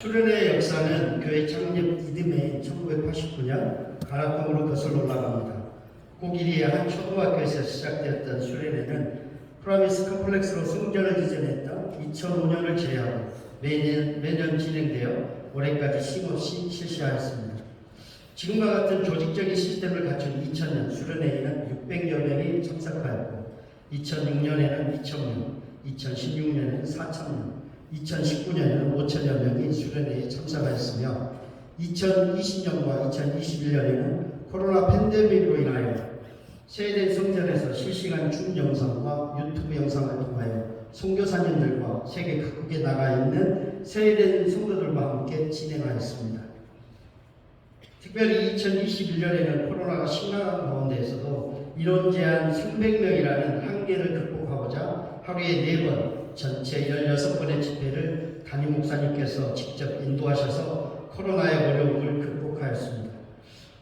수련의 역사는 교회 창립 이듬해인 1989년 가락동으로 거슬러 올라갑니다. 고길이의 한 초등학교에서 시작되었던 수련회는 프라미스 컴플렉스로 성전을 이전했던 2005년을 제외하고 매년, 매년 진행되어 올해까지 쉼없이 실시하였습니다. 지금과 같은 조직적인 시스템을 갖춘 2000년 수련회에는 600여 명이 참석하였고 2006년에는 2,000명, 2016년에는 4,000명, 2019년에는 5천여 명이 수련회에 참석하였으며 2020년과 2021년에는 코로나 팬데믹으로 인하여 세된 성전에서 실시간 줌 영상과 유튜브 영상을 통하여 선교사님들과 세계 각국에 나가 있는 세된 성도들과 함께 진행하였습니다. 특별히 2021년에는 코로나가 심각한 가운데에서도 인원 제한 300명이라는 한계를 극복하고자 하루에 4번 전체 16번의 집회를 담임 목사님께서 직접 인도하셔서 코로나의 어려움을 극복하였습니다.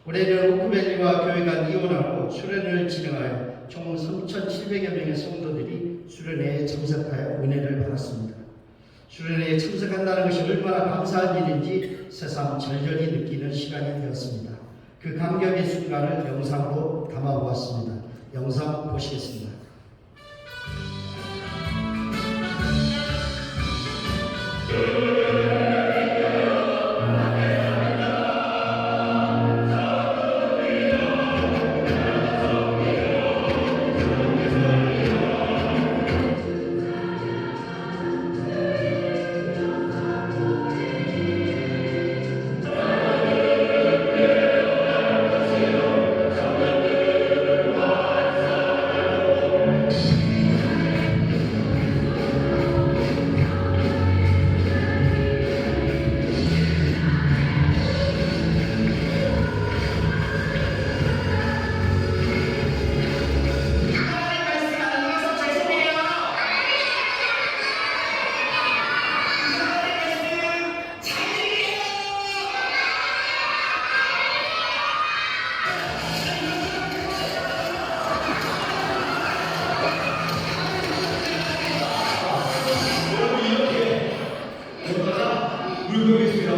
올해는 오크밸리와 교회가 이혼하고 수련을 진행하여 총 3,700여 명의 성도들이 수련회에 참석하여 은혜를 받았습니다. 수련회에 참석한다는 것이 얼마나 감사한 일인지 새삼 절절히 느끼는 시간이 되었습니다. 그 감격의 순간을 영상으로 담아보았습니다. 영상 보시겠습니다. Amen.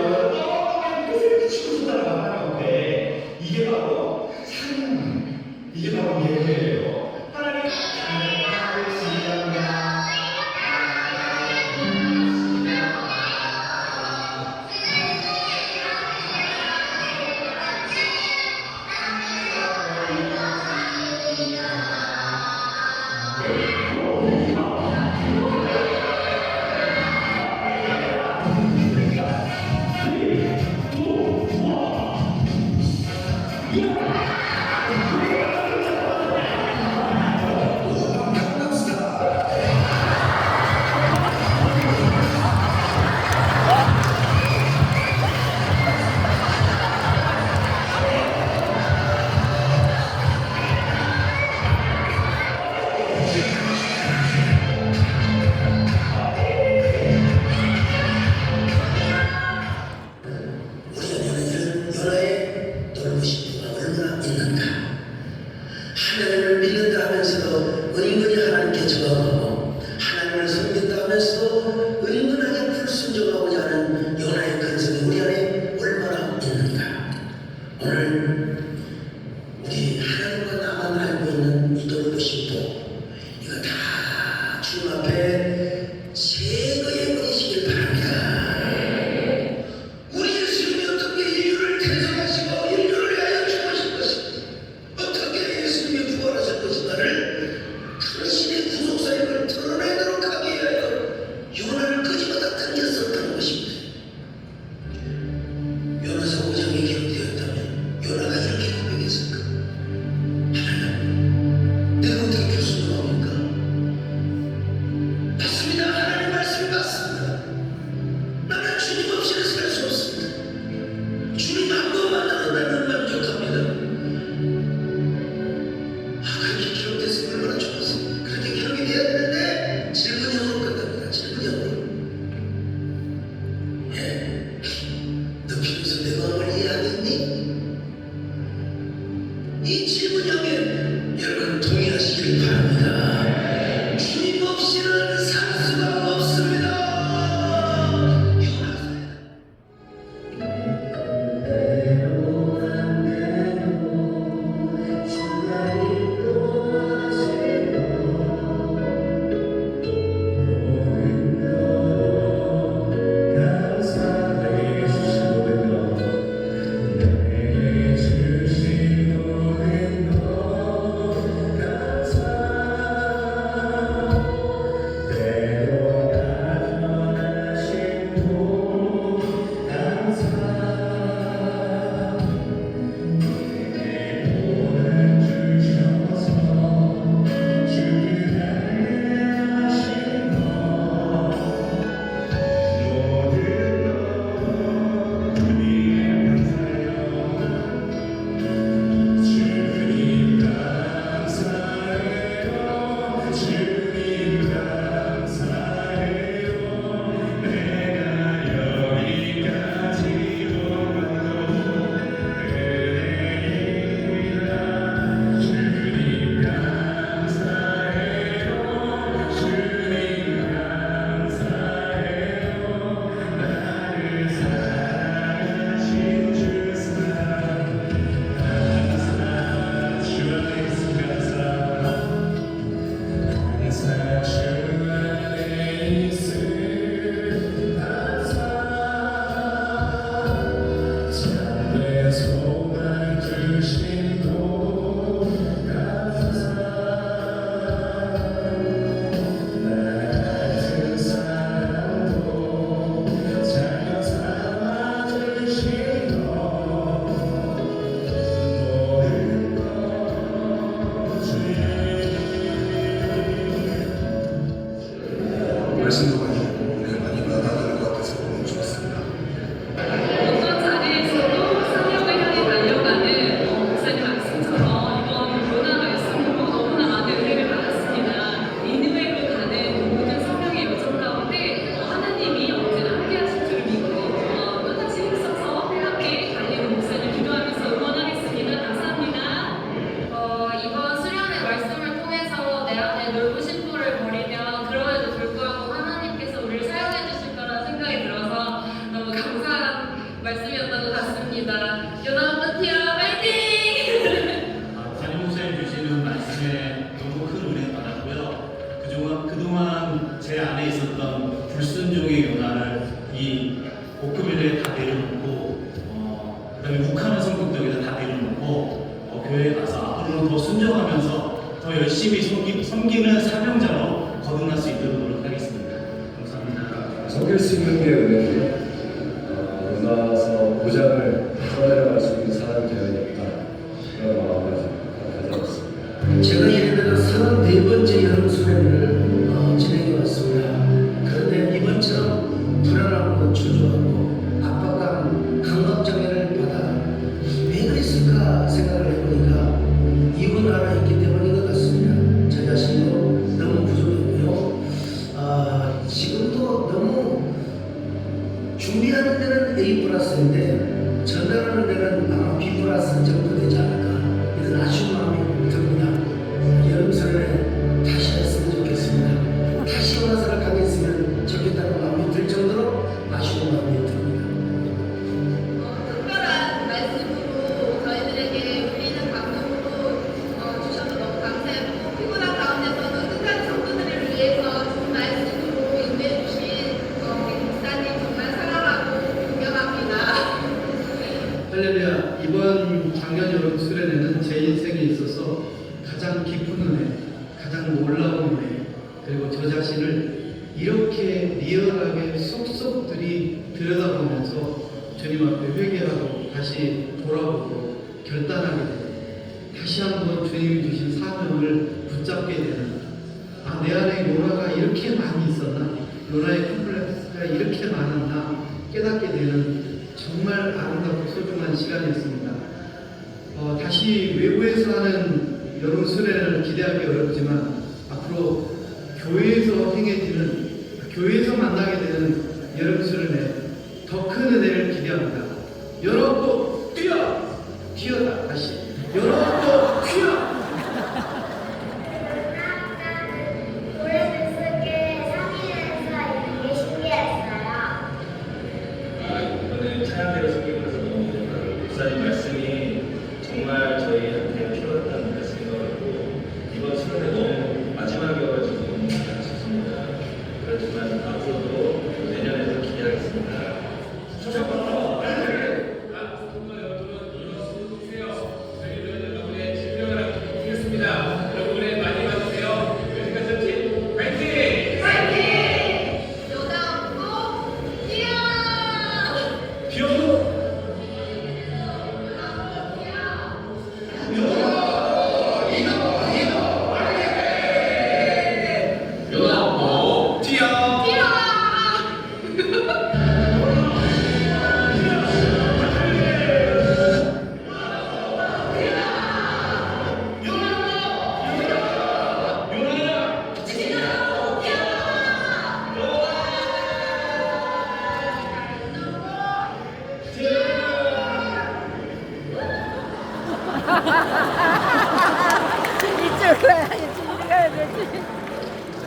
물고기 나와요. 그 친구들 만나는데 이게 바로 삶, 이게 바로 예배예요. ഒരു 좋습니다. 연합 파티야 화이팅! 아, 담임선생 주시는 말씀에 너무 큰 은혜 받았고요. 그동안, 그동안 제 안에 있었던 불순종의 연화를 이 복음에 다 내려놓고 어, 그다음에 북한의 성격적에다 내려놓고 어, 교회에 가서 앞으로 더 순종하면서 더 열심히 섬기, 섬기는 사명자로 거듭날 수 있도록 노력하겠습니다. 감사합니다. 섬길 수 있는 게 은혜예요. 어, 나서 보장을 작년 여름 수련회는 제 인생에 있어서 가장 깊은 은혜 가장 놀라운 은혜 그리고 저 자신을 이렇게 리얼하게 쏙쏙들이 들여다보면서 주님 앞에 회개하고 다시 돌아보고 결단하게 되는 다시 한번 주님이 주신 사명을 붙잡게 되는 아, 내 안에 요나가 이렇게 많이 있었나? 요나의 컴플렉스가 이렇게 많았나? 깨닫게 되는 정말 아름답고 소중한 시간이었습니다. 어, 다시 외부에서 하는 여름 수련을 기대하기 어렵지만 앞으로 교회에서 행해지는 교회에서 만나게 되는 여름 수련회 더큰 은혜를 기대합니다. 여러분 뛰어! 뛰어다 다시. 여러분 뛰어! 올해 뜻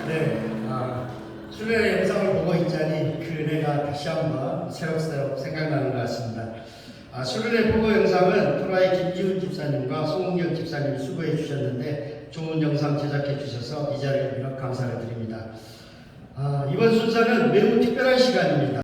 네, 아, 수련의 영상을 보고 있자니 그 은혜가 다시 한번 새록새록 생각나는 것 같습니다. 아, 수련의 보고 영상은 토라의 김지훈 집사님과 송은경 집사님이 수고해 주셨는데 좋은 영상 제작해 주셔서 이 자리를 빌어 감사를 드립니다. 아, 이번 순서는 매우 특별한 시간입니다.